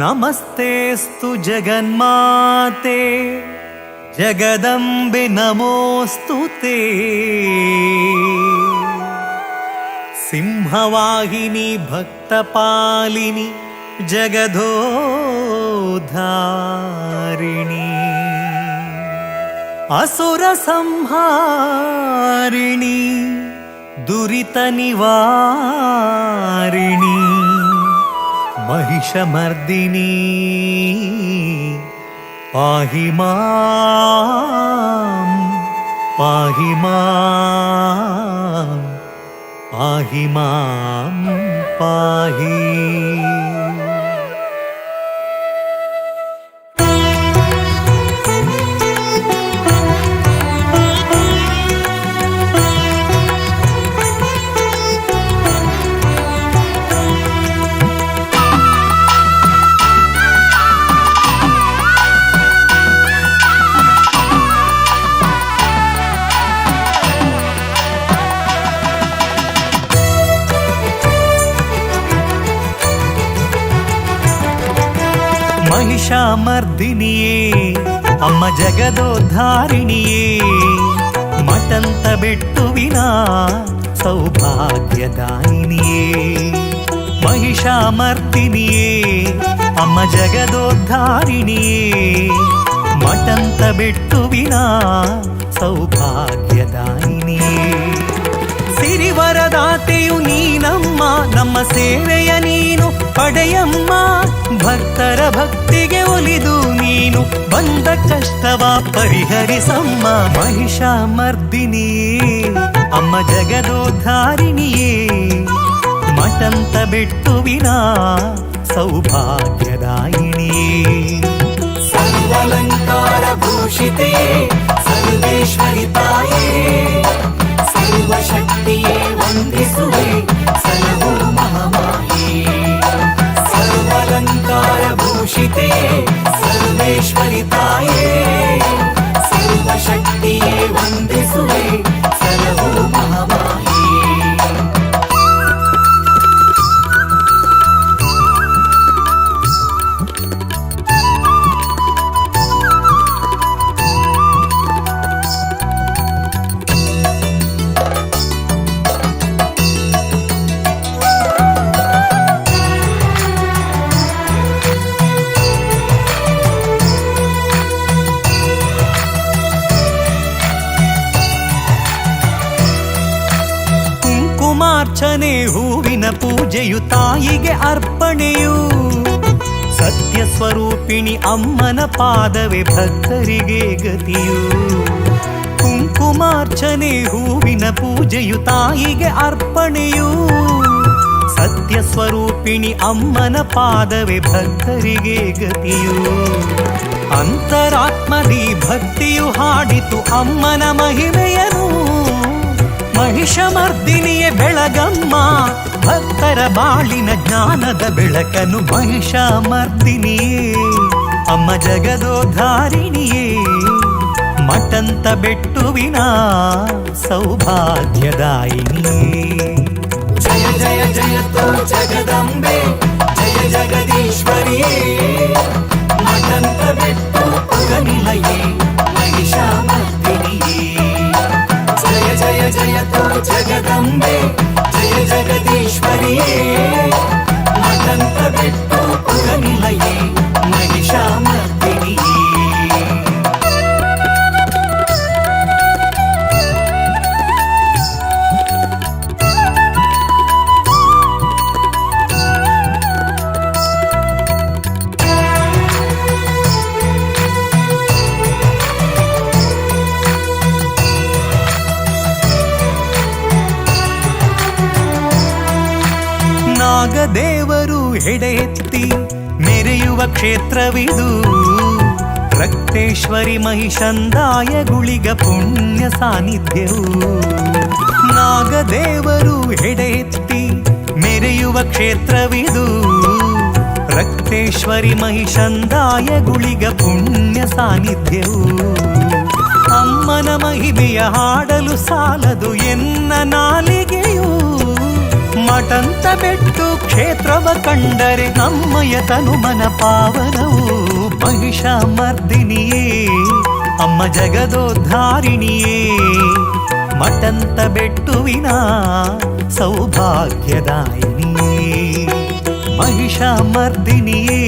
नमस्तेऽस्तु जगन्माते जगदम्बे नमोऽस्तु ते। सिंहवाहिनी भक्तपालिनि जगदोद्धारिणी असुरसंहारिणी दुरितनिवारिणी महिषमर्दिनी पाहि मां पाहि मां पाहि मां पाहि ಮಹಿಷಾಮರ್ದಿನಿಯೇ ಅಮ್ಮ ಜಗದೋದ್ಧಾರಿಣಿಯೇ ಮಟಂತ ಬಿಟ್ಟುವಿನ ಸೌಭಾಗ್ಯದಾಯಿನಿಯೇ ಮಹಿಷಾಮರ್ದಿನಿಯೇ ಅಮ್ಮ ಜಗದೋದ್ಧಾರಿಣಿಯೇ ಮಟಂತ ಬಿಟ್ಟುವಿನ ಸೌಭಾಗ್ಯದಾಯಿನಿಯೇ ಸಿರಿವರದಾತೆಯು ನೀನಮ್ಮ ನಮ್ಮ ಸೇವೆಯ ನೀನು ಪಡೆಯಮ್ಮ, ಭಕ್ತರ ಭಕ್ತಿಗೆ ಒಲಿದು ನೀನು ಬಂದ ಕಷ್ಟವ ಪರಿಹರಿಸಮ್ಮ ಮಹಿಷ ಮರ್ದಿನಿ ಅಮ್ಮ ಜಗದೋದ್ಧಾರಿಣಿಯೇ ಮಟಂತ ಬಿಟ್ಟುವಿನ ಸೌಭಾಗ್ಯದಾಯಿಣಿ. ಸರ್ವಲಂಕಾರ ಭೂಷಿತೆ ಸರ್ವೇಶ್ವರಿ ತಾಯಿ, ಸರ್ವಶಕ್ತಿಯೇ ವಂದಿಸುವೆ. சந்தோஷிதே சர்வேஸ்வரி தாயே செல்வ சக்தியே வந்திசுவே ಕುಂಕುಮಾರ್ಚನೆ ಹೂವಿನ ಪೂಜೆಯು ತಾಯಿಗೆ ಅರ್ಪಣೆಯು. ಸತ್ಯ ಸ್ವರೂಪಿಣಿ ಅಮ್ಮನ ಪಾದವೇ ಭಕ್ತರಿಗೆ ಗತಿಯು. ಕುಂಕುಮಾರ್ಚನೆ ಹೂವಿನ ಪೂಜೆಯು ತಾಯಿಗೆ ಅರ್ಪಣೆಯು. ಸತ್ಯ ಸ್ವರೂಪಿಣಿ ಅಮ್ಮನ ಪಾದವೇ ಭಕ್ತರಿಗೆ ಗತಿಯು. ಅಂತರಾತ್ಮದಿ ಭಕ್ತಿಯು ಹಾಡಿತು ಅಮ್ಮನ ಮಹಿಮೆಯನು ಮಹಿಷಮರ್ದಿನಿಯ ಭಕ್ತರ ಬಾಳಿನ ಜ್ಞಾನದ ಬೆಳಕನು ಮಹಿಷಾಮರ್ದಿನಿಯೇ ಅಮ್ಮ ಜಗದೋಧಾರಿಣಿಯೇ ಮಟಂತ ಬೆಟ್ಟುವಿನ ಸೌಭಾಗ್ಯದಾಯಿನಿ ಜಯ ಜಯ ಜಯ ತೋ ಜಗದಂಬೆ ಜಯ ಜಗದೀಶ್ವರಿಯೇ ಮಟಂತ ಬೆಟ್ಟು ಪಗನಿಲಯೇ ಮಹಿಷಾಮರ್ದಿನಿಯೇ ಜಯ ಜಯ ಜಯ ತೋ ಜಗದಂಬೆ ನಾಗದೇವರು ಹೆಡೆ ಎತ್ತಿ ಮೆರೆಯುವ ಕ್ಷೇತ್ರವಿದು. ರಕ್ತೇಶ್ವರಿ ಮಹಿಷಂದಾಯ ಗುಳಿಗ ಪುಣ್ಯ ಸಾನ್ನಿಧ್ಯವು. ನಾಗದೇವರು ಹೆಡೆ ಎತ್ತಿ ಮೆರೆಯುವ ಕ್ಷೇತ್ರವಿದು. ರಕ್ತೇಶ್ವರಿ ಮಹಿಷಂದಾಯ ಗುಳಿಗ ಪುಣ್ಯ ಸಾನ್ನಿಧ್ಯವು. ಅಮ್ಮನ ಮಹಿಮೆಯ ಹಾಡಲು ಸಾಲದು ಎನ್ನ ನಾಲಿಗೆಯು. ಮಠಂತ ಬೆಟ್ಟು ಕ್ಷೇತ್ರವ ಕಂಡರೆ ನಮ್ಮಯ ತನು ಮನ ಪಾವನವು ಮಹಿಷ ಮರ್ದಿನಿಯೇ ಅಮ್ಮ ಜಗದೋದ್ಧಾರಿಣಿಯೇ ಮಠಂತ ಬೆಟ್ಟುವಿನ ಸೌಭಾಗ್ಯದಾಯಿನಿಯೇ ಮಹಿಷ ಮರ್ದಿನಿಯೇ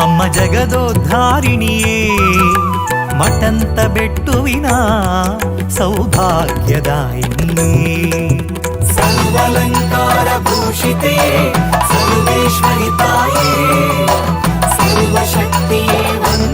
ಅಮ್ಮ ಜಗದೋದ್ಧಾರಿಣಿಯೇ ಮಠಂತ ಬೆಟ್ಟುವಿನ सर्वालङ्कारभूषिते सर्वेश्वरि ताये सर्वशक्तिये वन्दे